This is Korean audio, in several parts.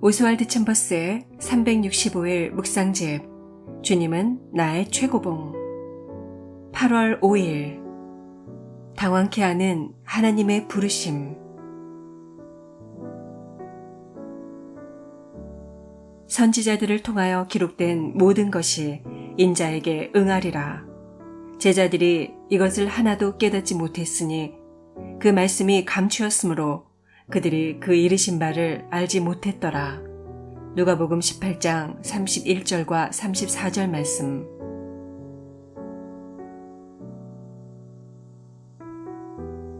오스왈드 챔버스의 365일 묵상집 주님은 나의 최고봉. 8월 5일. 당황케 하는 하나님의 부르심. 선지자들을 통하여 기록된 모든 것이 인자에게 응하리라. 제자들이 이것을 하나도 깨닫지 못했으니 그 말씀이 감추었으므로 그들이 그 이르신 바를 알지 못했더라. 누가복음 18장 31절과 34절 말씀.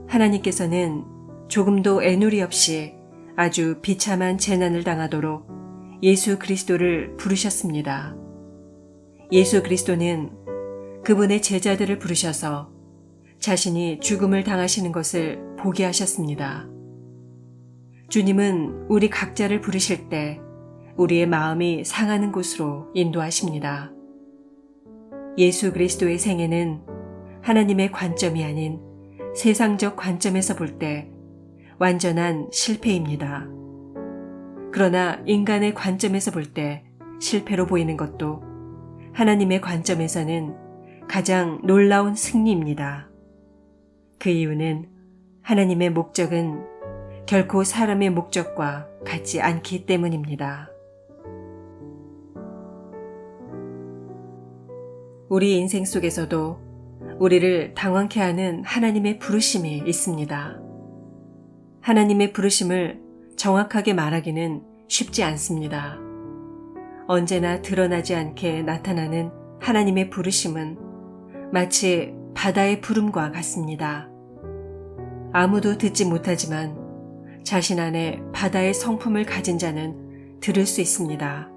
하나님께서는 조금도 애누리 없이 아주 비참한 재난을 당하도록 예수 그리스도를 부르셨습니다. 예수 그리스도는 그분의 제자들을 부르셔서 자신이 죽음을 당하시는 것을 보게 하셨습니다. 주님은 우리 각자를 부르실 때 우리의 마음이 상하는 곳으로 인도하십니다. 예수 그리스도의 생애는 하나님의 관점이 아닌 세상적 관점에서 볼 때 완전한 실패입니다. 그러나 인간의 관점에서 볼 때 실패로 보이는 것도 하나님의 관점에서는 가장 놀라운 승리입니다. 그 이유는 하나님의 목적은 결코 사람의 목적과 같지 않기 때문입니다. 우리 인생 속에서도 우리를 당황케 하는 하나님의 부르심이 있습니다. 하나님의 부르심을 정확하게 말하기는 쉽지 않습니다. 언제나 드러나지 않게 나타나는 하나님의 부르심은 마치 바다의 부름과 같습니다. 아무도 듣지 못하지만 자신 안에 바다의 성품을 가진 자는 들을 수 있습니다.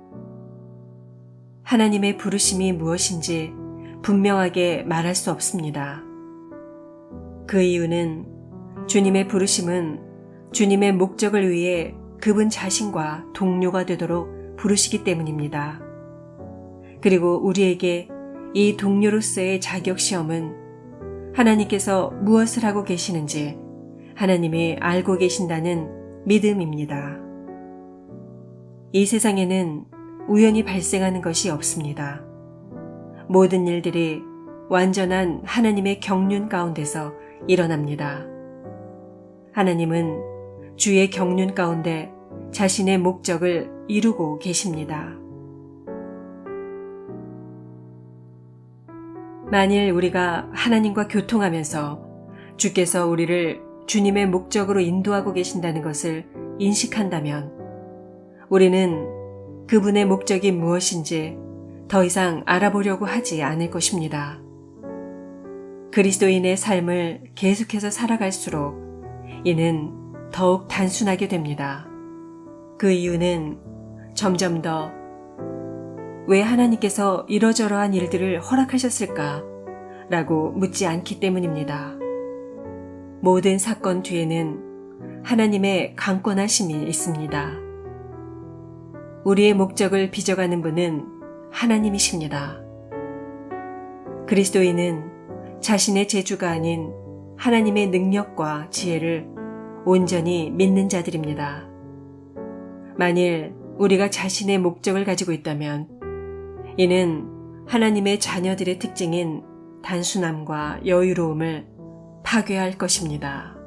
하나님의 부르심이 무엇인지 분명하게 말할 수 없습니다. 그 이유는 주님의 부르심은 주님의 목적을 위해 그분 자신과 동료가 되도록 부르시기 때문입니다. 그리고 우리에게 이 동료로서의 자격 시험은 하나님께서 무엇을 하고 계시는지 하나님이 알고 계신다는 믿음입니다. 이 세상에는 우연히 발생하는 것이 없습니다. 모든 일들이 완전한 하나님의 경륜 가운데서 일어납니다. 하나님은 주의 경륜 가운데 자신의 목적을 이루고 계십니다. 만일 우리가 하나님과 교통하면서 주께서 우리를 주님의 목적으로 인도하고 계신다는 것을 인식한다면 우리는 그분의 목적이 무엇인지 더 이상 알아보려고 하지 않을 것입니다. 그리스도인의 삶을 계속해서 살아갈수록 이는 더욱 단순하게 됩니다. 그 이유는 점점 더 왜 하나님께서 이러저러한 일들을 허락하셨을까? 라고 묻지 않기 때문입니다. 모든 사건 뒤에는 하나님의 강권하심이 있습니다. 우리의 목적을 빚어가는 분은 하나님이십니다. 그리스도인은 자신의 재주가 아닌 하나님의 능력과 지혜를 온전히 믿는 자들입니다. 만일 우리가 자신의 목적을 가지고 있다면 이는 하나님의 자녀들의 특징인 단순함과 여유로움을 파괴할 것입니다.